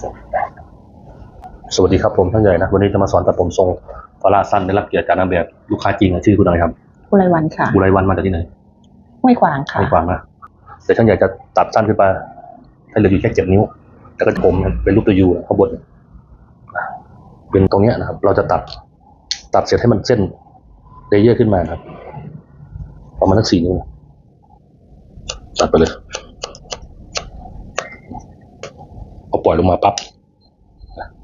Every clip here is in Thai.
สวัสดีครับผมท่านใหญ่นะวันนี้จะมาสอนตัดผมทรงฟาราสั้นได้รับเกียรติจากนางแบบลูกค้าจริงอะชื่อคุณอะไรครับกุไรวันค่ะบุไรวันมาจากที่ไหนห้วยขวางค่ะไม่กวางนะแต่ท่านใหญ่จะตัดสั้นขึ้นไปให้เหลืออยู่แค่เจ็ดนิ้วแล้วก็ผมเป็นรูปตัวยูข้างบนอะเป็นตรงเนี้ยนะครับ เราจะตัดตัดเสร็จให้มันเส้นเลเยอร์ขึ้นมานะครับประมาณสักสี่นิ้วนะตัดไปเลยเอปล่อยลงมาปั๊บ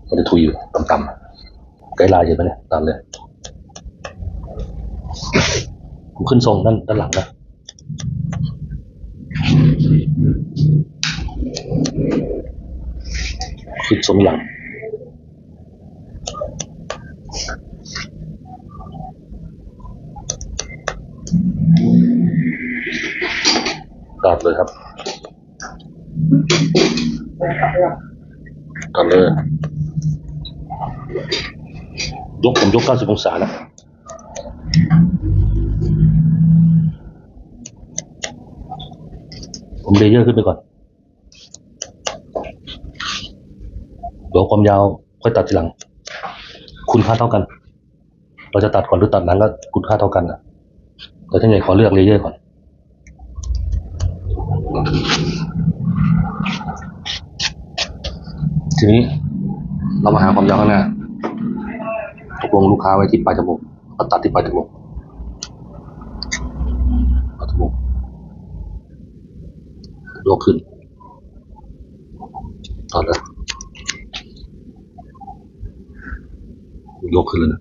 มันจะทุยอยู่ต่ำๆไกด์ไลน์เห็นไหมเนี่ยตามเลยผมขึ้นทรงด้านด้านหลังนะขึ้นทรงหลังตัดเลยครับ ตัดเลยยกผมยก90องศานะผมเลเยอร์ขึ้นไปก่อน เดี๋ยวความยาวค่อยตัดทีหลัง คุณค่าเท่ากัน เราจะตัดก่อนหรือตัดหลังก็คุณค่าเท่ากันนะแต่ท่านใหญ่ขอเลือกเลเยอร์ก่อน ทีนี้เรามาหาความยาวข้างหน้าตกลงลูกค้าไว้ที่ปลายจมูกก็ตัดที่ปลายจมูกปลายจมูกยกขึ้นตัดเลยยกขึ้นเลยนะ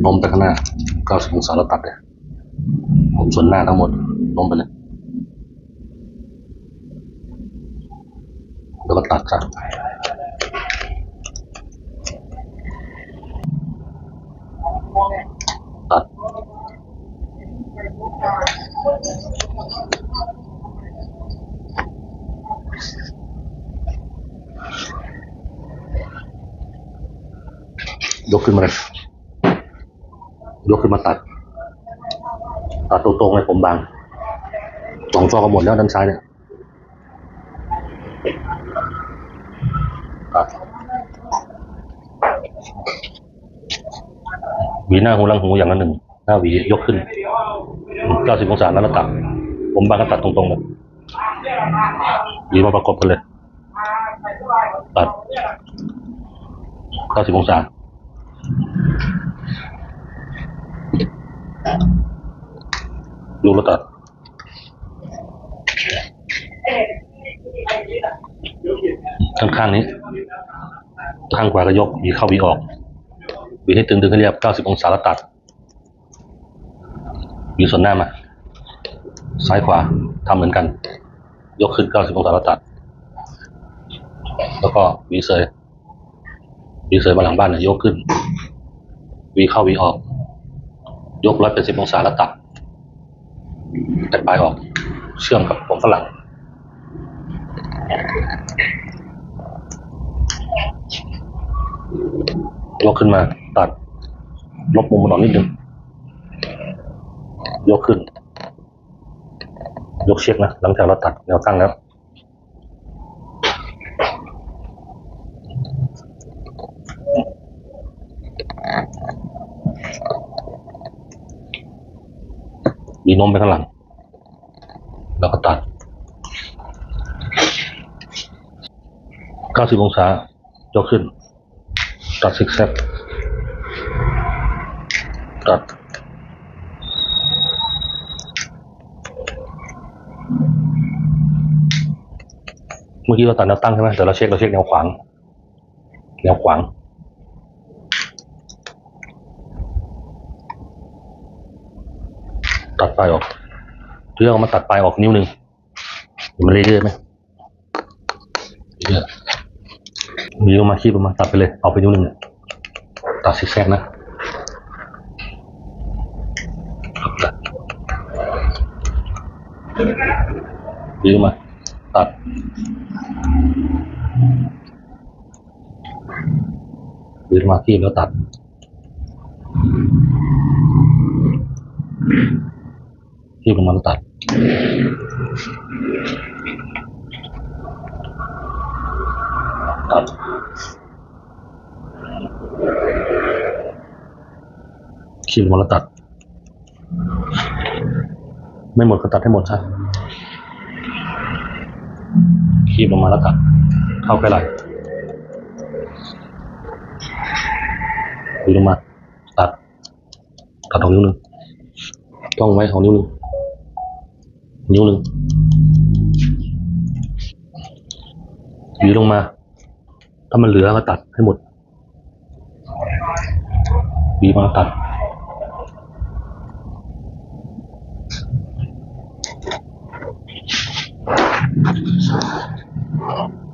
โน้มไปข้างหน้า90องศาแล้วตัดเลยผมส่วนหน้าทั้งหมดโน้มไปเลย แล้วก็ตัดซะตัดยกขึ้นมาเลยยกขึ้นมาตัด ตัดตรงๆเลยผมบางสองซอกก็หมดแล้วด้านซ้ายเนี่ยตัดห วีหน้าหูหลังหูอย่างละหนึ่งหน้าหวียกขึ้นเก้าสิบองศาแล้วก็ตัดผมบางก็ตัดตรงๆเลยหวีมาประกบกันเลย ตัดเก้าสิบองศาดูแล้วตัดข้างข้างๆนี้ ข้างขวาก็ยกหวีเข้าวีออก หวีให้ตึงดึงให้เรียบ 90 องศาแล้วตัดหวีส่วนหน้ามา ซ้ายขวาทำเหมือนกัน ยกขึ้น 90 องศาแล้วตัด แล้วก็วีเสยวีเสยมาหลังบ้านเนี่ยยกขึ้น วีเข้าวีออก ยกร้อยเป็นสิบองศาแล้วตัด แต่ปลายออก เชื่อมกับผมฝรั่งยกขึ้นมา ตัดลบมุมมันออกนิดนึง ยกขึ้น ยกเชือกนะ หลังจากเราตัดแนวตั้งแล้วดีน้มไปข้างหลัง แล้วก็ตัด 90 องศายกขึ้น ตัดซิกแซก ตัดเมื่อกี้เราตัดแนวตั้งใช่ไหมแต่เราเช็คเราเช็คแนวขวาง แนวขวางตัดปลายออกเพื่อเอามาตัดปลายออกนิ้วหนึ่งมันเรื่อยๆไหมเรื่อยๆนิ้วมาคีบออกมาตัดไปเลย เอาไปนิ้วหนึ่งเนี่ยตัดซิกแซกนะ นิ้วมาตัดนิ้วมาคีบแล้วตัดที่ลงมาแล้วตัดตตัดขีดมดแล้วตัด ไม่หมดก็ตัดให้หมดครับ ขีดลงมาแล้วตัดเข้าใกล้ไหลดีลงมา ตัด ตัดของนิ้วหนึ่งต้องไว้ของนิ้วหนึ่งนิ้วหนึ่งหวีลงมา ถ้ามันเหลือก็ตัดให้หมดหวีมาตัด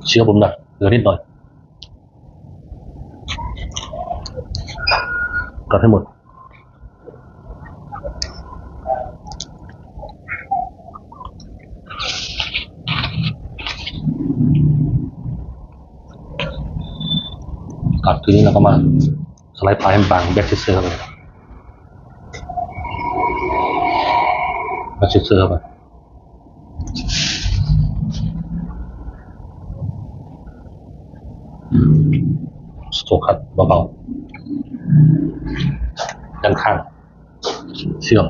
เชื่อผมหน่อยเหลือนิดหน่อยตัดให้หมดตัดทีนี้เราก็มาสไลด์ปลายให้บางแบ็กซิเซอร์เข้าไปแบ็กซิเซอร์เข้าไปส โตรกคัดเบาๆด้านข้าง เชื่อม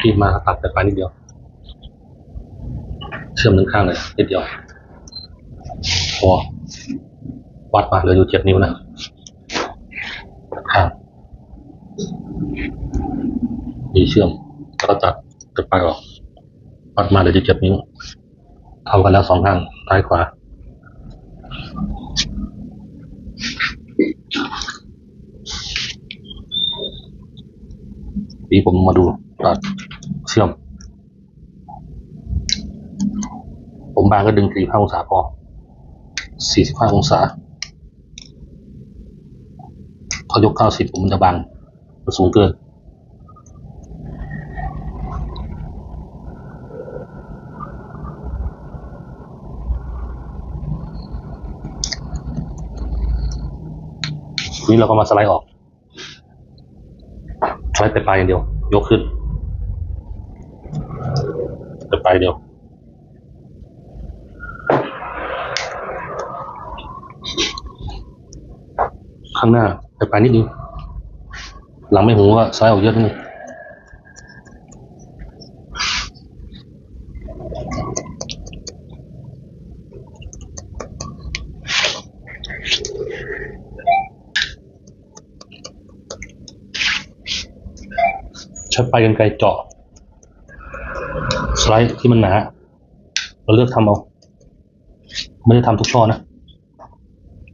ที่มาตัดแต่ไปนิดเดียว เชื่อมด้านข้างเลยนิดเดียวพอวัดมาเหลืออยู่เจ็ดนิ้วนะข้างมีเชื่อมแล้วตัดตัดไปออกวัดมาเหลืออยู่เจ็ดนิ้วเท่ากันแล้วสองข้างซ้ายขวา ปีผมมาดูตัดเชื่อม ผมบางก็ดึงสี่ห้าองศาพอสี่สิบห้าองศาพอยกเก้าสิบผมมันจะบางมันสูงเกินนี้เราก็มาสไลด์ออก ไลด์แต่ปลายอย่างเดียว ยกขึ้น แต่ปลายเดียว ข้างหน้าไปปลายนิดนึงหลังไม่หูก็ซ้ายออกเยอะนิดนึง ช้ปลายกันไกลเจาะ สไลด์ที่มันหนา เราเลือกทำเอา ไม่ได้ทำทุกช่อนะ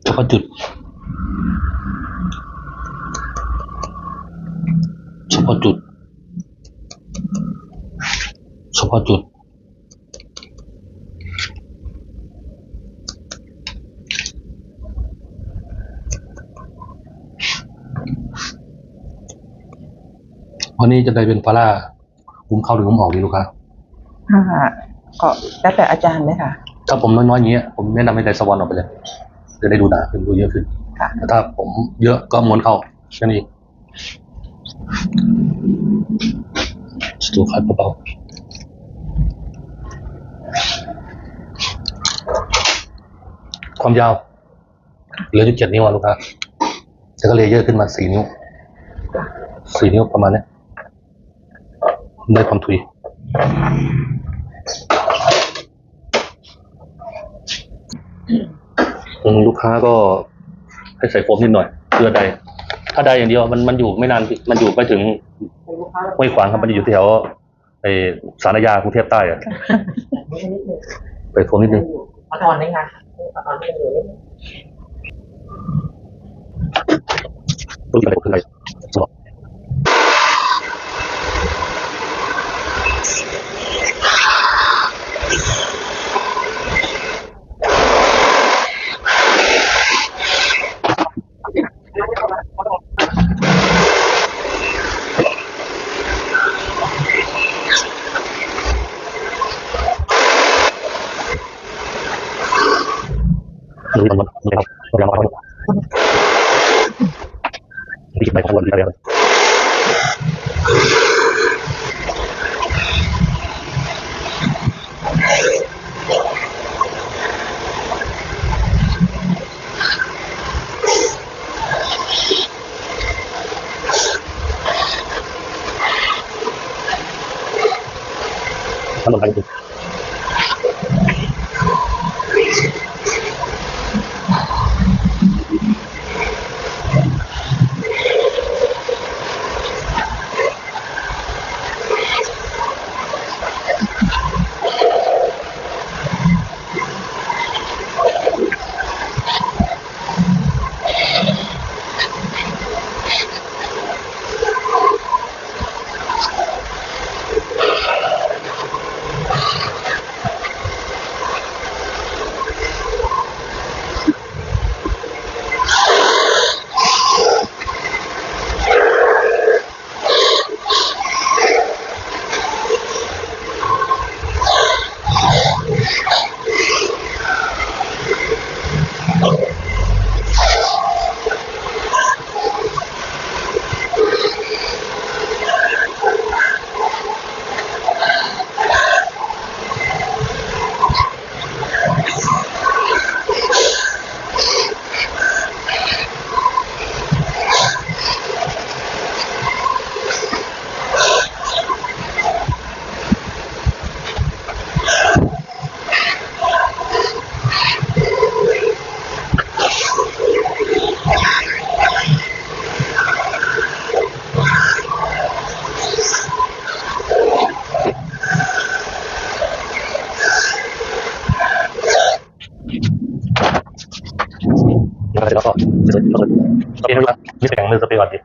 เฉพาะจุด เฉพาะจุด เฉพาะจุด วันนี้จะได้เป็นฟาร่าคุมเข้าหรือคุมออกดีลูกค้าอ่าก็แล้วแต่อาจารย์เลยค่ะ ถ้าผมน้อยๆอย่างเงี้ยผมแนะนำให้ไดสวอนออกไปเลย จะได้ดูหนาขึ้นดูเยอะขึ้นค่ะ แต่ถ้าผมเยอะก็ม้วนเข้าแค่นี้นเองสตูคัดเบาๆ ความยาวเหลืออยู่เจ็ดนิ้วอะลูกค้าแล้วก็เลเยอร์ขึ้นมาสี่นิ้ว สี่นิ้วประมาณเนี้ย ได้ความทุยอืมลูกค้าก็ให้ใส่โฟมนิดหน่อยเพื่อใด ถ้าใดอย่างเดียวมันมันอยู่ไม่นานพี่มันอยู่ไปถึงห้วยขวางครับมันจะอยู่แถวไอสารยากรุงเทพใต้อะนิดนึงไปโฟมนิดนึงเอาตอนนี้ไงเอาตอนนี้อยู่นิดนึงต้องอะไรคืออะไรสอบหรือมันมันครับ เราเราเราที่ไปของวันที่อะไสร็จแล้วก็เสร็จแล้วก็สเปรย์ให้ดูนะนี่แต่งมือสเปรย์ก่อนดิ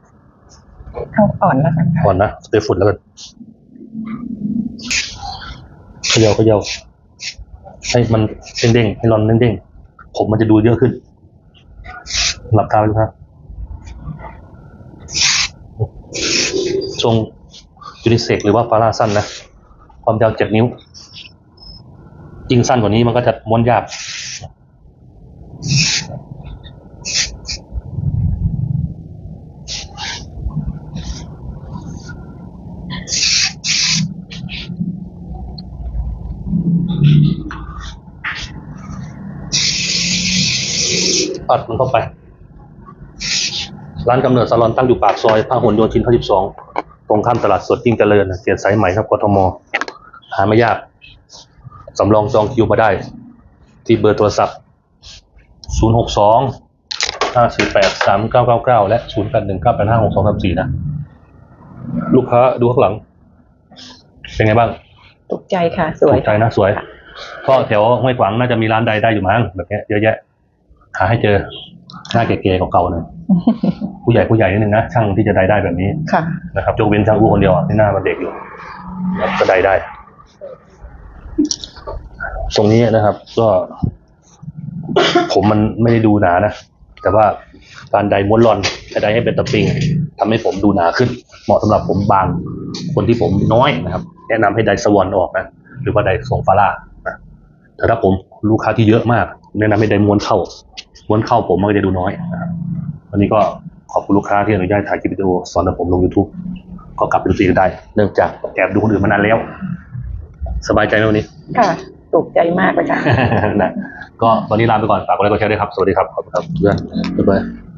เอาอ่อนแล้วกันค่ะก่อนนะสเปรย์ฝุ่นแล้วกันเขย่าเขย่าให้มันเด้งๆให้ร้อนเด้งๆผมมันจะดูเยอะขึ้น หลับตาไปดูครับทรงยูนิเซกหรือว่าฟาร่าสั้นนะ ความยาวเจ็ดนิ้วยิ่งสั้นกว่านี้มันก็จะม้วนยาก อัดมันเข้าไป ร้านกำเนิดซาลอนตั้งอยู่ปากซอยพหลโยธิน52 ตรงข้ามตลาดสดยิ่งเจริญเขียนสายใหม่ครับกทม หาไม่ยาก สำรองจองคิวมาได้ ที่เบอร์โทรศัพท์ 062 548 3999 และ 081 985 6234 นะ ลูกค้าดูข้างหลัง เป็นไงบ้าง ตกใจค่ะ สวยถูกใจนะ สวยก็แถวห้วยขวางน่าจะมีร้านใดได้อยู่มั้งแบบเนี้ยเยอะแยะ หาให้เจอหน้าเก๋ๆเก่าๆหน่อยผู้ใหญ่ผู้ใหญ่นิดนึงนะช่างที่จะได้ได้แบบนี้ค่ะนะครับยกเว้นช่างอู้คนเดียวอะที่หน้ามันเด็กอยู่ก็ได้ได้ตรงนี้นะครับ ก็ ผมมันไม่ได้ดูหนานะแต่ว่าการไดม้วนรอนจะไดให้เป็นตะปิงทำให้ผมดูหนาขึ้น เหมาะสำหรับผมบาง คนที่ผมน้อยนะครับ แนะนำให้ไดสวอนออกนะหรือว่าไดทรงฟาร่า นะแต่ถ้าผมลูกค้าที่เยอะมาก แนะนำให้ไดม้วนเข้าม้วนเข้าผมมันก็จะดูน้อยนะครับวันนี้ก็ขอบคุณลูกค้าที่อนุญาตถ่ายคลิปวิดีโอสอนผมลง YouTube ก็กลับไปดูตีกันได้ เนื่องจากแอบดูคนอื่นมานานแล้ว สบายใจไหมวันนี้ ค่ะตกใจมากเลยค่ะ นะก็ตอนนี้ลาไปก่อนฝากกดไลค์กดแชร์ด้วยครับ สวัสดีครับ ขอบคุณครับเพื่อนบ๊ายบาย